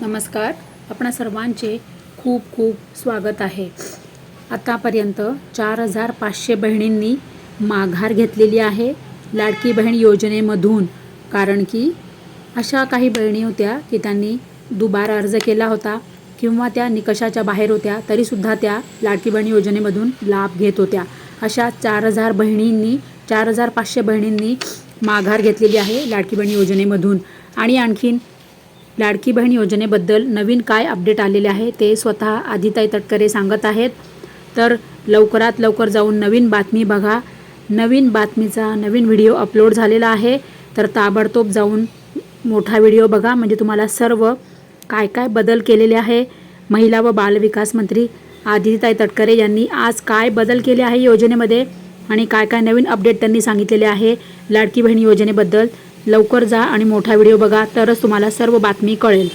नमस्कार. आपणा सर्वांचे खूप खूप स्वागत आहे. आतापर्यंत चार हजार पाचशे बहिणींनी माघार घेतलेली आहे लाडकी बहीण योजनेमधून. कारण की अशा काही बहिणी होत्या की त्यांनी दुबार अर्ज केला होता किंवा त्या निकषाच्या बाहेर होत्या तरीसुद्धा त्या लाडकी बहीण योजनेमधून लाभ घेत होत्या. अशा चार हजार बहिणींनी चार हजार पाचशे बहिणींनी माघार घेतलेली आहे लाडकी बहीण योजनेमधून. आणि आणखीन लाडकी बहीण योजनेबद्दल नवीन काय अपडेट आलेले आहे ते स्वतः आदिताई तटकरे सांगत आहेत. तर लवकरात लवकर जाऊन नवीन बातमी बघा. नवीन बातमीचा नवीन व्हिडिओ अपलोड झालेला आहे. तर ताबडतोब जाऊन मोठा व्हिडिओ बघा. म्हणजे तुम्हाला सर्व काय काय बदल केलेले आहे. महिला व बालविकास मंत्री आदिताई तटकरे यांनी आज काय बदल केले आहे योजनेमध्ये? आणि काय काय नवीन अपडेट त्यांनी सांगितलेले आहे लाडकी बहीण योजनेबद्दल? लवकर जा आणि मोठा व्हिडिओ बघा तरच तुम्हाला सर्व बातमी कळेल.